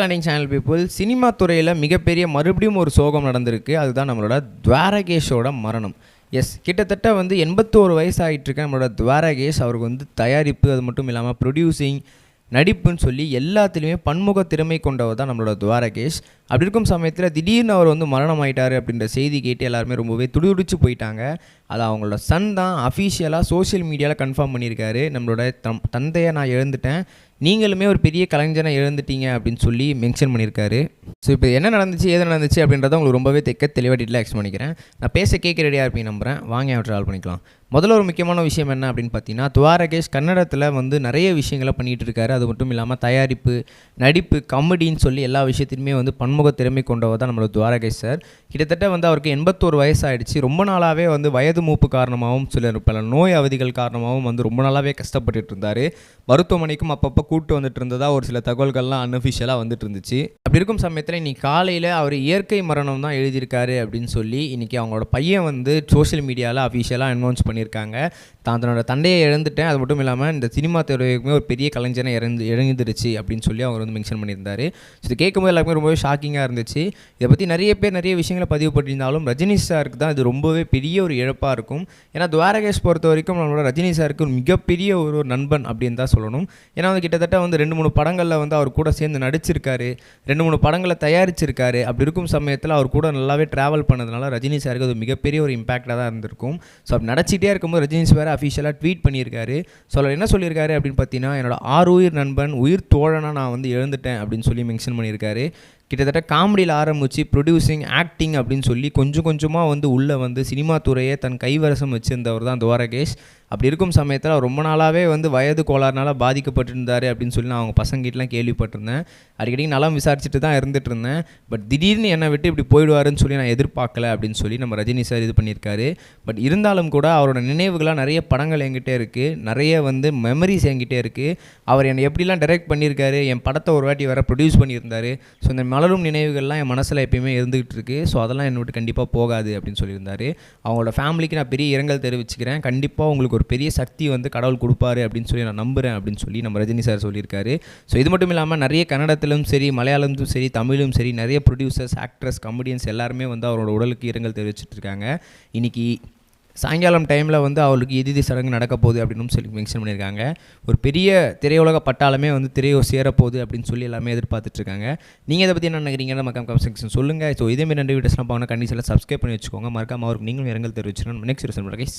கண்டிங் channel people cinema துறையில் மிகப்பெரிய மறுபடியும் ஒரு சோகம் நடந்திருக்கு. அதுதான் நம்மளோட துவாரகேஷோட மரணம். எஸ் கிட்டத்தட்ட வந்து எண்பத்தோரு வயசு ஆகிட்டு நம்மளோட துவாரகேஷ் அவருக்கு வந்து தயாரிப்பு அது மட்டும் இல்லாமல் ப்ரொடியூசிங் நடிப்புன்னு சொல்லி எல்லாத்துலேயுமே பன்முக திறமை கொண்டவர் தான் நம்மளோட துவாரகேஷ். அப்படி இருக்கும் சமயத்தில் திடீர்னு அவர் வந்து மரணம் ஆயிட்டார் அப்படின்ற செய்தி கேட்டு எல்லாருமே ரொம்பவே துடிதுடிச்சு போயிட்டாங்க. அது அவங்களோட சன் தான் அஃபீஷியலாக சோஷியல் மீடியாவில் கன்ஃபார்ம் பண்ணியிருக்காரு. நம்மளோட தம் தந்தையை நான் இழந்துட்டேன். நீங்களுமே ஒரு பெரிய கலைஞனை இழந்துட்டீங்க அப்படின்னு சொல்லி மென்ஷன் பண்ணியிருக்காரு. ஸோ இப்போ என்ன நடந்துச்சு ஏது நடந்துச்சு அப்படின்றத உங்களுக்கு ரொம்பவே தெக்க தெளிவாக டீட்டெயிலாக பண்ணிக்கிறேன். நான் பேச கேட்க ரெடியாக இருப்பீங்க நம்புறேன். வாங்க அவற்றை ஆள் பண்ணிக்கலாம். முதல்ல ஒரு முக்கியமான விஷயம் என்ன அப்படின்னு பார்த்தீங்கன்னா துவாரகேஷ் கன்னடத்தில் வந்து நிறைய விஷயங்களை பண்ணிகிட்டு இருக்காரு. அது மட்டும் இல்லாமல் தயாரிப்பு நடிப்பு காமெடின்னு சொல்லி எல்லா விஷயத்திலுமே வந்து பன்முக திறமை கொண்டவர் தான் நம்மளோட துவாரகை சார். கிட்டத்தட்ட வந்து அவருக்கு எண்பத்தோரு வயசாயிடுச்சு. ரொம்ப நாளாகவே வந்து வயது மூப்பு காரணமாகவும் சில பல நோய் அவதிகள் காரணமாகவும் வந்து ரொம்ப நாளாகவே கஷ்டப்பட்டுட்டு இருந்தார் மருத்துவமனைக்கும் அப்பப்போ கூட்டு வந்துட்டு இருந்ததா ஒரு சில தகவல்கள்லாம் அன்அஃபிஷியலாக வந்துட்டு இருந்துச்சு அப்படி இருக்கும் சமயத்தில் இன்னைக்கு காலையில் அவர் இயற்கை மரணம் தான் எழுதியிருக்காரு அப்படின்னு சொல்லி இன்னைக்கு அவங்களோட பையன் வந்து சோஷியல் மீடியாவில் அஃபிஷியலாக அனௌன்ஸ் பண்ணியிருக்காங்க. தான் தன்னோட தந்தையை இழந்துட்டேன். அது மட்டும் இல்லாமல் இந்த சினிமா துறையுமே ஒரு பெரிய கலைஞனை இறந்து இழந்துருச்சு அப்படின்னு சொல்லி அவர் வந்து மென்ஷன் பண்ணியிருந்தார். ஸோ இது கேட்கும்போது எல்லாருமே ரொம்பவே ஷாக்கிங்காக இருந்துச்சு. இதை பற்றி நிறைய பேர் நிறைய விஷயங்களை பதிவு பண்ணியிருந்தாலும் ரஜினி சாருக்கு தான் இது ரொம்பவே பெரிய ஒரு இழப்பாக இருக்கும். ஏன்னா துவாரகேஷ் பொறுத்த வரைக்கும் நம்மளோட ரஜினி சாருக்கு ஒரு மிகப்பெரிய ஒரு ஒரு நண்பன் அப்படின்னு தான் சொல்லணும். ஏன்னா வந்து கிட்டத்தட்ட வந்து ரெண்டு மூணு படங்களில் வந்து அவர் கூட சேர்ந்து நடிச்சிருக்காரு. ரெண்டு மூணு படங்களை தயாரிச்சிருக்காரு. அப்படி இருக்கும் சமயத்தில் அவர் கூட நல்லாவே ட்ராவல் பண்ணதுனால ரஜினி சாருக்கு அது மிகப்பெரிய ஒரு இம்பாக்டாக தான் இருந்திருக்கும். ஸோ அப்படி நடிச்சிட்டே இருக்கும்போது ரஜினி சார் அஃபிஷியலாக ட்வீட் பண்ணியிருக்காரு. ஸோ அவர் என்ன சொல்லியிருக்காரு அப்படின்னு பார்த்தீங்கன்னா என்னோட ஆறு உயிர் நண்பன் உயிர் தோழனாக நான் வந்து எழுந்துட்டேன் அப்படின்னு சொல்லி மென்ஷன் பண்ணியிருக்காரு. கிட்டத்தட்ட காமெடியில் ஆரம்பித்து ப்ரொடியூசிங் ஆக்டிங் அப்படின்னு சொல்லி கொஞ்சம் கொஞ்சமாக வந்து உள்ளே வந்து சினிமா துறையை தன் கைவரசம் வச்சிருந்தவர் தான் துவாரகேஷ். அப்படி இருக்கும் சமயத்தில் ரொம்ப நாளாகவே வந்து வயது கோளாறுனால பாதிக்கப்பட்டிருந்தார் அப்படின்னு சொல்லி நான் அவங்க பசங்கிட்டலாம் கேள்விப்பட்டிருந்தேன். அடிக்கடி நலம் விசாரிச்சுட்டு தான் இருந்துட்டு இருந்தேன் பட் திடீர்னு என்னை விட்டு இப்படி போயிடுவாருன்னு சொல்லி நான் எதிர்பார்க்கல அப்படின்னு சொல்லி நம்ம ரஜினி சார் இது பண்ணியிருக்காரு. பட் இருந்தாலும் கூட அவரோட நினைவுகளாக நிறைய படங்கள் என்கிட்ட இருக்குது நிறைய வந்து மெமரிஸ் என்கிட்டே இருக்குது அவர் என்னை எப்படிலாம் டைரக்ட் பண்ணியிருக்காரு என் படத்தை ஒரு வாட்டி வேறு ப்ரொடியூஸ் பண்ணியிருந்தார். ஸோ இந்த மலரும் நினைவுகள்லாம் என் மனசில் எப்பயுமே இருந்துகிட்டு இருக்கு. ஸோ அதெல்லாம் என்னை விட்டு கண்டிப்பாக போகாது அப்படின்னு சொல்லியிருந்தாரு. அவங்களோட ஃபேமிலிக்கு நான் பெரிய இரங்கல் தெரிவிச்சுக்கிறேன். கண்டிப்பாக உங்களுக்கு ஒரு பெரிய சக்தி வந்து கடவுள் கொடுப்பாரு அப்படின்னு சொல்லி நான் நம்புகிறேன் அப்படின்னு சொல்லி நம்ம ரஜினி சார் சொல்லியிருக்காரு. ஸோ இது மட்டும் இல்லாமல் நிறைய கன்னடத்திலும் சரி மலையாளத்திலும் சரி தமிழும் சரி நிறைய ப்ரொடியூசர்ஸ் ஆக்ட்ரஸ் கமெடியன்ஸ் எல்லாருமே வந்து அவரோட உடலுக்கு இரங்கல் தெரிவிச்சிட்டு இருக்காங்க. இன்னைக்கு சாயங்காலம் டைமில் வந்து அவளுக்கு இறுதி சடங்கு நடக்க போகுது அப்படின்னு சொல்லி மென்ஷன் பண்ணியிருக்காங்க. ஒரு பெரிய திரையுலக பட்டாளமே வந்து திரையோ சேரப்போகுது அப்படின்னு சொல்லி எல்லாமே எதிர்பார்த்துட்ருக்காங்க நீங்கள் இதை பற்றி என்ன நினைக்கிறீங்கன்னு மக்கள் கமெண்ட் செக்ஷன் சொல்லுங்கள் ஸோ இதேமாரி ரெண்டு வீடியோஸ்லாம் பார்க்கணும் கண்டிப்பாக சப்ஸ்கிரைப் பண்ணி வச்சுக்கோங்க. மறக்காமல் அவருக்கு நீங்களும் இரங்கல் தெரிவிச்சுன்னா நெக்ஸ்ட் ரிசன் கைஸ்